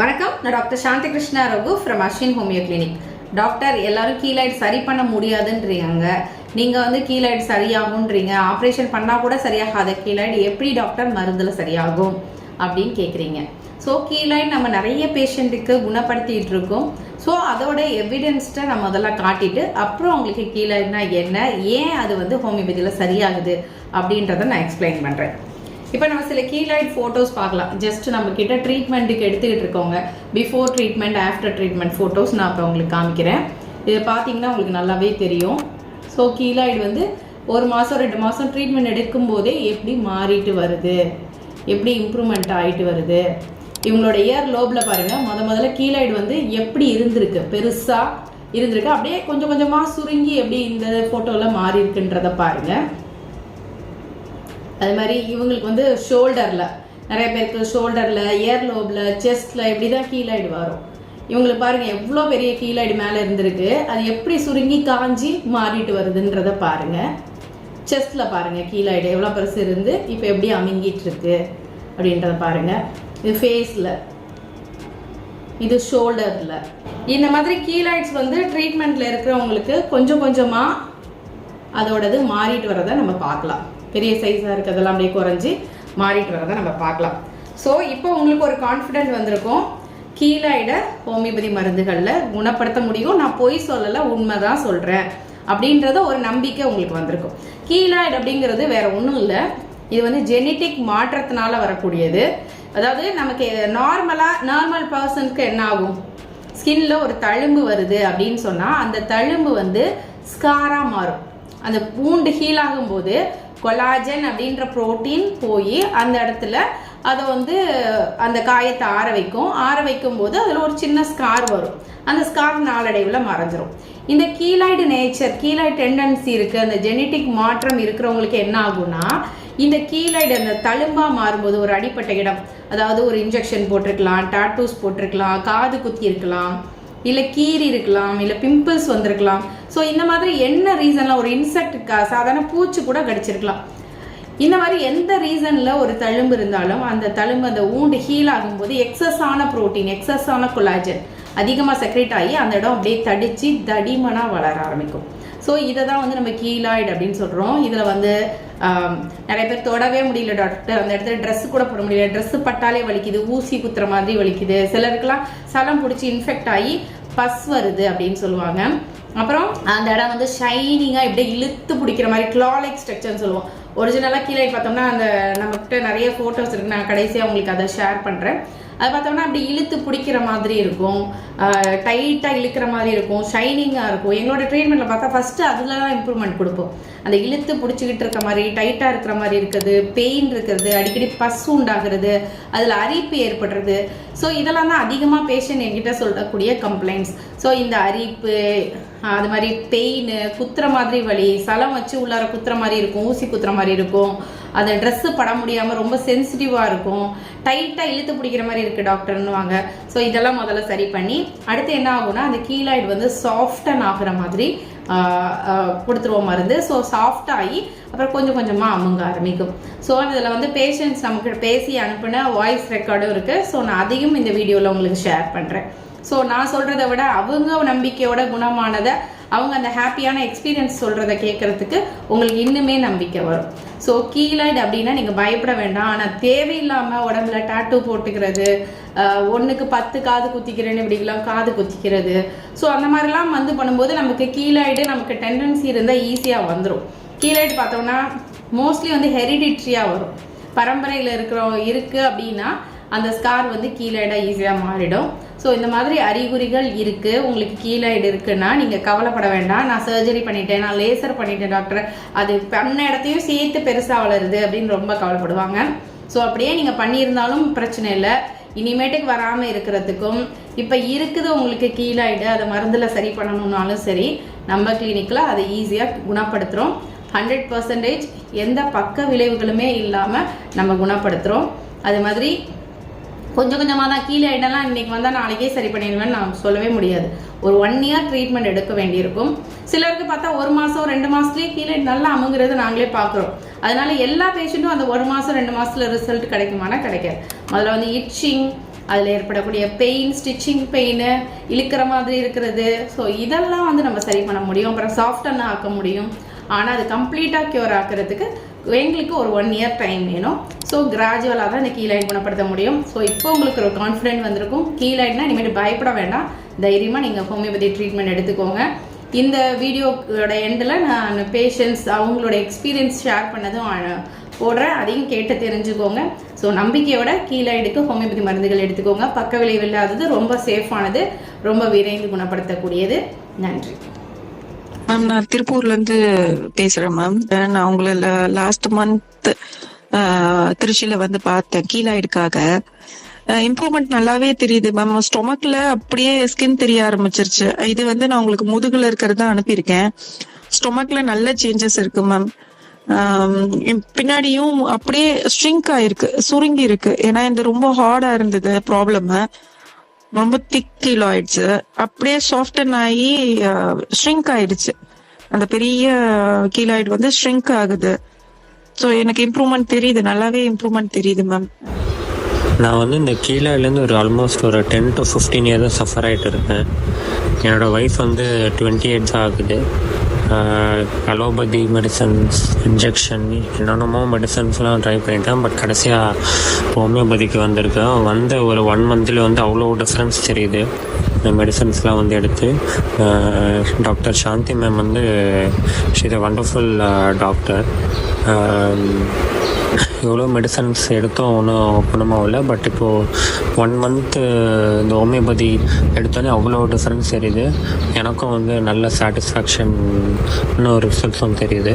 வணக்கம். நான் doctor Shanthi Krishna Raghu from Ashwin homeo clinic doctor எல்லாரும் கீழாய்டு சரி பண்ண முடியாதுன்றீங்க. நீங்கள் வந்து கீழாய்டு சரியாகுன்றீங்க ஆப்ரேஷன் பண்ணால் கூட சரியாகாத. கீழாய்டு எப்படி டாக்டர் மருந்தில் சரியாகும் அப்படின்னு கேட்குறீங்க ஸோ கீழாய்டு நம்ம நிறைய பேஷண்ட்டுக்கு குணப்படுத்திகிட்டு இருக்கோம் ஸோ அதோட எவிடன்ஸ்ட்டை நம்ம முதல்ல காட்டிட்டு அப்புறம் உங்களுக்கு கீழாய்டுனா என்ன? ஏன் அது வந்து ஹோமியோபதியில் சரியாகுது? அப்படின்றத நான் எக்ஸ்பிளைன் பண்ணுறேன் இப்போ நம்ம சில கீலைட் ஃபோட்டோஸ் பார்க்கலாம். ஜஸ்ட் நம்ம கிட்ட ட்ரீட்மெண்ட்டுக்கு எடுத்துக்கிட்டு இருக்கோங்க before treatment after treatment photos நான் இப்போ உங்களுக்கு காமிக்கிறேன். இதை பார்த்தீங்கன்னா உங்களுக்கு நல்லாவே தெரியும். ஸோ கீலாய்டு வந்து ஒரு மாதம் ரெண்டு மாதம் ட்ரீட்மெண்ட் எடுக்கும்போதே எப்படி மாறிட்டு வருது? எப்படி இம்ப்ரூவ்மெண்ட் ஆகிட்டு வருது? இவங்களோட இயர் லோபில் பாருங்கள் முத முதல்ல கீழாய்டு வந்து எப்படி இருந்திருக்கு? பெருசாக இருந்திருக்கு. அப்படியே கொஞ்சம் கொஞ்சமாக சுருங்கி எப்படி இந்த ஃபோட்டோவில் மாறி இருக்குன்றதை பாருங்கள் அது மாதிரி இவங்களுக்கு வந்து ஷோல்டரில் நிறைய பேருக்கு ஷோல்டரில் இயர் லோபில் செஸ்ட்டில் இப்படி தான் கீழாய்டு வரும். இவங்களுக்கு பாருங்கள் எவ்வளோ பெரிய கீழாய்டு மேலே இருந்திருக்கு. அது எப்படி சுருங்கி காஞ்சி மாறிட்டு வருதுன்றத பாருங்கள் செஸ்ட்டில் பாருங்கள் கீழாய்டு எவ்வளோ பெருசு இருந்து இப்போ எப்படி அமுங்கிட்டு இருக்கு அப்படின்றத பாருங்கள் இது ஃபேஸில் இது ஷோல்டரில் இந்த மாதிரி கீழாய்ட்ஸ் வந்து ட்ரீட்மெண்ட்டில் இருக்கிறவங்களுக்கு கொஞ்சம் கொஞ்சமாக அதோடது மாறிட்டு வரதை நம்ம பார்க்கலாம். பெரிய சைஸாக இருக்கிறதெல்லாம் அப்படியே குறைஞ்சி மாறிட்டு வரதை நம்ம பார்க்கலாம். ஸோ இப்போ உங்களுக்கு ஒரு கான்ஃபிடென்ட் வந்திருக்கும். கீழாயிட ஹோமியோபதி மருந்துகளில் குணப்படுத்த முடியும். நான் பொய் சொல்லலை உண்மை தான் சொல்கிறேன் அப்படின்றத ஒரு நம்பிக்கை உங்களுக்கு வந்திருக்கும். கீழாய்டு அப்படிங்கிறது வேற ஒன்றும் இல்லை. இது வந்து ஜெனட்டிக் மாற்றத்தினால வரக்கூடியது. அதாவது நமக்கு நார்மலாக நார்மல் பர்சனுக்கு என்ன ஆகும்? ஸ்கின்ல ஒரு தழும்பு வருது அப்படின்னு சொன்னால் அந்த தழும்பு வந்து ஸ்காராக மாறும். அந்த பூண்டு ஹீல் ஆகும்போது கொலாஜன் அப்படின்ற புரோட்டீன் போய் அந்த இடத்துல அதை வந்து அந்த காயத்தை ஆற வைக்கும். ஆற வைக்கும் போது அதில் ஒரு சின்ன ஸ்கார் வரும். அந்த ஸ்கார் நாளடைவில் மறைஞ்சிரும். இந்த கீலாய்டு நேச்சர் கீழாய்டு டெண்டன்சி இருக்குது அந்த ஜெனட்டிக் மாற்றம் இருக்கிறவங்களுக்கு என்ன ஆகும்னா இந்த கீழாய்டு அந்த தழும்பாக மாறும்போது ஒரு அடிப்பட்ட இடம். அதாவது ஒரு இன்ஜெக்ஷன் போட்டிருக்கலாம் டாட்டூஸ் போட்டிருக்கலாம் காது குத்தி இருக்கலாம். இல்லை கீரி இருக்கலாம் இல்லை பிம்பிள்ஸ் வந்திருக்கலாம். ஸோ இந்த மாதிரி என்ன ரீசன்லாம் ஒரு இன்செக்ட் சாதாரண பூச்சி கூட கடிச்சிருக்கலாம். இந்த மாதிரி எந்த ரீசனில் ஒரு தழும்பு இருந்தாலும் அந்த தழும்பு அந்த ஊண்டு ஹீல் ஆகும்போது எக்ஸஸ் ஆன புரோட்டீன் எக்ஸஸ் ஆன கொலாஜன் அதிகமாக செக்ரேட் ஆகி அந்த இடம் அப்படியே தடித்து தடிமனாக வளர ஆரம்பிக்கும். ஸோ இதை தான் வந்து நம்ம கீழாய்டு அப்படின்னு சொல்கிறோம் இதில் வந்து நிறைய பேர் தொடவே முடியல டாக்டர் அந்த இடத்துல ட்ரெஸ் கூட போட முடியல. ட்ரெஸ் பட்டாலே வலிக்குது ஊசி குத்துற மாதிரி வலிக்குது. சிலருக்குலாம் சலம் பிடிச்சி இன்ஃபெக்ட் ஆகி பஸ் வருது அப்படின்னு சொல்லுவாங்க. அப்புறம் அந்த இடம் வந்து ஷைனிங்காக இப்படியே இழுத்து பிடிக்கிற மாதிரி கிளாலிக் ஸ்ட்ரக்சர்னு சொல்லுவோம். ஒரிஜினலாக கீழே பார்த்தோம்னா அந்த நம்மக்கிட்ட நிறைய ஃபோட்டோஸ் இருக்குது நான் கடைசியாக உங்களுக்கு அதை ஷேர் பண்ணுறேன் அது பார்த்தோம்னா அப்படி இழுத்து பிடிக்கிற மாதிரி இருக்கும். டைட்டாக இழுக்கிற மாதிரி இருக்கும். ஷைனிங்காக இருக்கும். எங்களோட ட்ரீட்மெண்ட்டில் பார்த்தா ஃபஸ்ட்டு அதில் தான் இம்ப்ரூவ்மெண்ட் கொடுப்போம். அந்த இழுத்து பிடிச்சிக்கிட்டு இருக்க மாதிரி டைட்டாக இருக்கிற மாதிரி இருக்குது பெயின் இருக்கிறது அடிக்கடி பஸ் உண்டாகிறது அதில் அரிப்பு ஏற்படுறது. ஸோ இதெல்லாம் தான் அதிகமாக பேஷண்ட் என்கிட்ட சொல்லக்கூடிய கம்ப்ளைண்ட்ஸ் ஸோ இந்த அரிப்பு அது மாதிரி பெயின் குத்துற மாதிரி வலி சலம் வச்சு உள்ளார குத்துற மாதிரி இருக்கும் ஊசி குத்துற மாதிரி இருக்கும். அந்த ட்ரெஸ்ஸு பட முடியாமல் ரொம்ப சென்சிட்டிவாக இருக்கும். டைட்டாக இழுத்து பிடிக்கிற மாதிரி இருக்குது டாக்டர்னுவாங்க ஸோ இதெல்லாம் முதல்ல சரி பண்ணி அடுத்து என்ன ஆகும்னா அந்த கீழாய்டு வந்து சாஃப்டன் ஆகிற மாதிரி கொடுத்துருவோம் மருந்து. ஸோ சாஃப்டாகி அப்புறம் கொஞ்சம் கொஞ்சமாக அமுங்க ஆரம்பிக்கும். ஸோ இதில் வந்து பேஷண்ட்ஸ் நமக்கு பேசி அனுப்பின வாய்ஸ் ரெக்கார்டும் இருக்குது ஸோ நான் அதையும் இந்த வீடியோவில் உங்களுக்கு ஷேர் பண்ணுறேன் ஸோ நான் சொல்கிறத விட அவங்க நம்பிக்கையோட குணமானதை அவங்க அந்த ஹாப்பியான எக்ஸ்பீரியன்ஸ் சொல்கிறத கேட்குறதுக்கு உங்களுக்கு இன்னுமே நம்பிக்கை வரும். ஸோ கீழாய்டு அப்படின்னா நீங்கள் பயப்பட வேண்டாம். ஆனால் தேவையில்லாமல் உடம்புல டாட்டூ போட்டுக்கிறது ஒன்றுக்கு பத்து காது குத்திக்கிறேன்னு இப்படிலாம் காது குத்திக்கிறது. ஸோ அந்த மாதிரிலாம் வந்து பண்ணும்போது நமக்கு கீழாய்டு நமக்கு டெண்டன்சி இருந்தால் ஈஸியாக வந்துடும் கீழாய்டு பார்த்தோம்னா மோஸ்ட்லி வந்து ஹெரிடிட்ரியாக வரும். பரம்பரையில் இருக்கிறோம் இருக்குது அப்படின்னா அந்த ஸ்கார் வந்து கீழாய்டாக ஈஸியாக மாறிடும். ஸோ இந்த மாதிரி அறிகுறிகள் இருக்குது உங்களுக்கு கீழாய்டு இருக்குன்னா நீங்கள் கவலைப்பட வேண்டாம். நான் சர்ஜரி பண்ணிட்டேன். நான் லேசர் பண்ணிட்டேன் டாக்டர் அது பண்ண இடத்தையும் சேர்த்து பெருசாக வளருது அப்படின்னு ரொம்ப கவலைப்படுவாங்க. ஸோ அப்படியே நீங்கள் பண்ணியிருந்தாலும் பிரச்சனை இல்லை. இனிமேட்டுக்கு வராமல் இருக்கிறதுக்கும் இப்போ இருக்குது உங்களுக்கு கீழாயிடு அதை மருந்தில் சரி பண்ணணும்னாலும் சரி நம்ம கிளினிக்கில் அதை ஈஸியாக குணப்படுத்துகிறோம் ஹண்ட்ரட் பர்சன்டேஜ் எந்த பக்க விளைவுகளுமே இல்லாமல் நம்ம குணப்படுத்துகிறோம் அது மாதிரி கொஞ்சம் கொஞ்சமாக தான் கீழே இடம்லாம் இன்றைக்கி வந்தால் நாளைக்கே சரி பண்ணிடுவேன் நான் சொல்லவே முடியாது. ஒரு ஒன் இயர் ட்ரீட்மெண்ட் எடுக்க வேண்டியிருக்கும். சிலருக்கு பார்த்தா ஒரு மாதம் ரெண்டு மாதத்துலேயே கீழே நல்லா அமுங்கிறது நாங்களே பார்க்குறோம். அதனால எல்லா பேஷண்ட்டும் அந்த ஒரு மாதம் ரெண்டு மாதத்துல ரிசல்ட் கிடைக்குமானா கிடைக்காது. முதல்ல வந்து இட்சிங் அதில் ஏற்படக்கூடிய பெயின் ஸ்டிச்சிங் பெயின் இழுக்கிற மாதிரி இருக்கிறது. ஸோ இதெல்லாம் வந்து நம்ம சரி பண்ண முடியும். அப்புறம் சாஃப்டன்னு ஆக்க முடியும். ஆனால் அது கம்ப்ளீட்டாக க்யூர் ஆக்கிறதுக்கு எங்களுக்கு ஒரு ஒன் இயர் டைம் வேணும். ஸோ கிராஜுவலாக தான் இந்த கீழைன் குணப்படுத்த முடியும். ஸோ இப்போ உங்களுக்கு ஒரு கான்ஃபிடென்ட் வந்திருக்கும். கீழாயிட்னா இனிமேட்டு பயப்பட வேண்டாம். தைரியமாக நீங்கள் ஹோமியோபதி ட்ரீட்மெண்ட் எடுத்துக்கோங்க. இந்த வீடியோட எண்டில் நான் பேஷண்ட்ஸ் அவங்களோட எக்ஸ்பீரியன்ஸ் ஷேர் பண்ணதும் போடுறேன். அதையும் கேட்டு தெரிஞ்சுக்கோங்க. ஸோ நம்பிக்கையோட கீழாயிடுக்கு ஹோமியோபதி மருந்துகள் எடுத்துக்கோங்க. பக்க விளைவு இல்லாதது ரொம்ப சேஃபானது ரொம்ப விரைந்து குணப்படுத்தக்கூடியது. நன்றி. மேம் நான் திருப்பூர்ல இருந்து பேசுறேன் மேம் நான் உங்களை லாஸ்ட் மந்த் திருச்சியில வந்து பார்த்தேன். கீழாயிடுக்காக இம்ப்ரூவ்மெண்ட் நல்லாவே தெரியுது மேம் ஸ்டொமக்ல அப்படியே ஸ்கின் தெரிய ஆரம்பிச்சிருச்சு. இது வந்து நான் உங்களுக்கு முதுகுல இருக்கிறதா அனுப்பியிருக்கேன். ஸ்டொமக்ல நல்ல சேஞ்சஸ் இருக்கு மேம் பின்னாடியும் அப்படியே ஸ்ட்ரிங்க் ஆயிருக்கு சுருங்கி இருக்கு ஏன்னா இந்த ரொம்ப ஹார்டா இருந்தது ப்ராப்ளம் ரொம்ப திக் கிலோயிடுச்சு அப்படியே சாஃப்டன் ஆகி ஷ்ரிங்க் ஆயிடுச்சு. அந்த பெரிய கீலாய்டு வந்து ஷ்ரிங்க் ஆகுது. ஸோ எனக்கு இம்ப்ரூவ்மெண்ட் தெரியுது. நல்லாவே இம்ப்ரூவ்மெண்ட் தெரியுது மேம் நான் வந்து இந்த கீழேலேருந்து ஒரு ஆல்மோஸ்ட் ஒரு டென் டு ஃபிஃப்டீன் இயர் தான் சஃபர் ஆகிட்டு இருக்கேன். என்னோடய ஒய்ஃப் வந்து டுவெண்ட்டி எயிட்ஸ் ஆகுது. அலோபதி மெடிசன்ஸ் இன்ஜெக்ஷன் என்னென்னமோ மெடிசன்ஸ்லாம் ட்ரை பண்ணிட்டேன். பட் கடைசியாக ஹோமியோபதிக்கு வந்திருக்கேன் வந்த ஒரு ஒன் மந்த்லேயே வந்து அவ்வளோ டிஃப்ரென்ஸ் தெரியுது. இந்த மெடிசன்ஸ்லாம் வந்து எடுத்து டாக்டர் சாந்தி மேம் வந்து ஷீஸ் அ வண்டர்ஃபுல் டாக்டர் எவ்வளோ மெடிசன்ஸ் எடுத்தோம் ஒன்றும் குணமாகல பட் இப்போது ஒன் மந்த்து இந்த ஹோமியோபதி எடுத்தோன்னே அவ்வளோ டிஃப்ரென்ஸ் தெரியுது. எனக்கும் வந்து நல்ல சாட்டிஸ்ஃபேக்ஷன் இன்னும் ரிசல்ட்ஸும் தெரியுது.